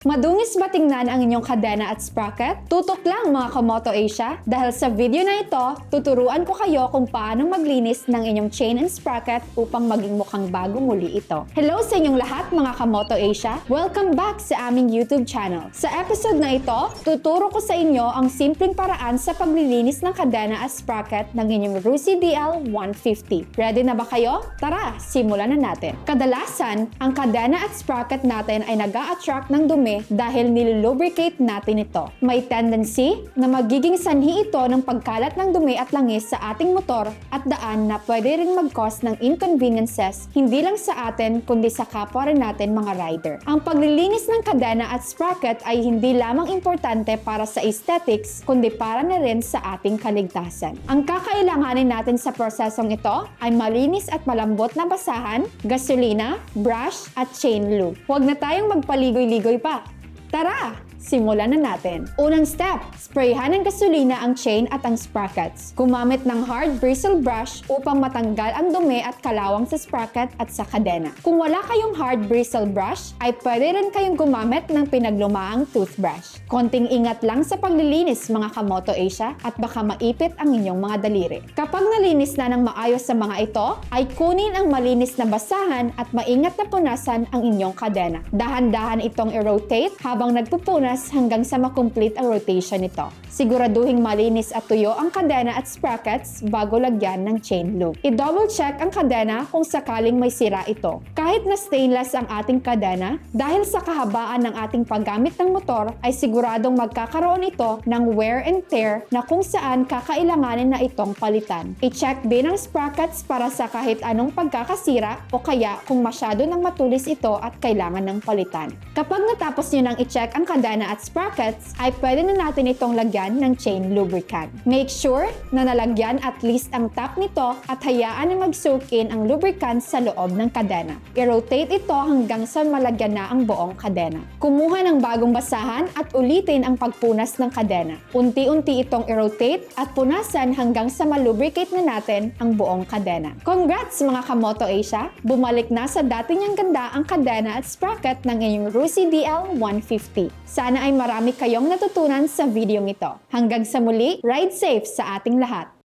Madungis ba tingnan ang inyong kadena at sprocket? Tutok lang mga Komoto Asia dahil sa video na ito, tuturuan ko kayo kung paano maglinis ng inyong chain and sprocket upang maging mukhang bago muli ito. Hello sa inyong lahat mga Komoto Asia! Welcome back sa aming YouTube channel. Sa episode na ito, tuturo ko sa inyo ang simpleng paraan sa paglilinis ng kadena at sprocket ng inyong Rusi DL 150. Ready na ba kayo? Tara, simulan na natin. Kadalasan, ang kadena at sprocket natin ay nag attract ng dumi dahil nilulubricate natin ito. May tendency na magiging sanhi ito ng pagkalat ng dumi at langis sa ating motor at daan na pwede rin mag-cause ng inconveniences hindi lang sa atin kundi sa kapwa rin natin mga rider. Ang paglilinis ng kadena at sprocket ay hindi lamang importante para sa aesthetics kundi para na rin sa ating kaligtasan. Ang kakailanganin natin sa prosesong ito ay malinis at malambot na basahan, gasolina, brush at chain lube. Huwag na tayong magpaligoy-ligoy pa. Tara! Simulan na natin. Unang step, sprayhan ng gasolina ang chain at ang sprockets. Gumamit ng hard bristle brush upang matanggal ang dumi at kalawang sa sprocket at sa kadena. Kung wala kayong hard bristle brush, ay pwede rin kayong gumamit ng pinaglumaang toothbrush. Konting ingat lang sa paglilinis mga Kamoto Asia at baka maipit ang inyong mga daliri. Kapag nalinis na ng maayos sa mga ito, ay kunin ang malinis na basahan at maingat na punasan ang inyong kadena. Dahan-dahan itong i-rotate habang nagpupunas hanggang sa makomplete ang rotation nito. Siguraduhing malinis at tuyo ang kadena at sprockets bago lagyan ng chain loop. I-double check ang kadena kung sakaling may sira ito. Kahit na stainless ang ating kadena, dahil sa kahabaan ng ating paggamit ng motor ay siguradong magkakaroon ito ng wear and tear na kung saan kakailanganin na itong palitan. I-check din ang sprockets para sa kahit anong pagkakasira o kaya kung masyado nang matulis ito at kailangan ng palitan. Kapag natapos nyo nang i-check ang kadena at sprockets, ay pwede na natin itong lagyan ng chain lubricant. Make sure na nalagyan at least ang top nito at hayaan na mag-soak in ang lubricant sa loob ng kadena. I-rotate ito hanggang sa malagyan na ang buong kadena. Kumuha ng bagong basahan at ulitin ang pagpunas ng kadena. Unti-unti itong i-rotate at punasan hanggang sa malubricate na natin ang buong kadena. Congrats mga Kamoto Asia! Bumalik na sa dati niyang ganda ang kadena at sprocket ng inyong Rusi DL 150. Sana ay marami kayong natutunan sa video ito. Hanggang sa muli, ride safe sa ating lahat!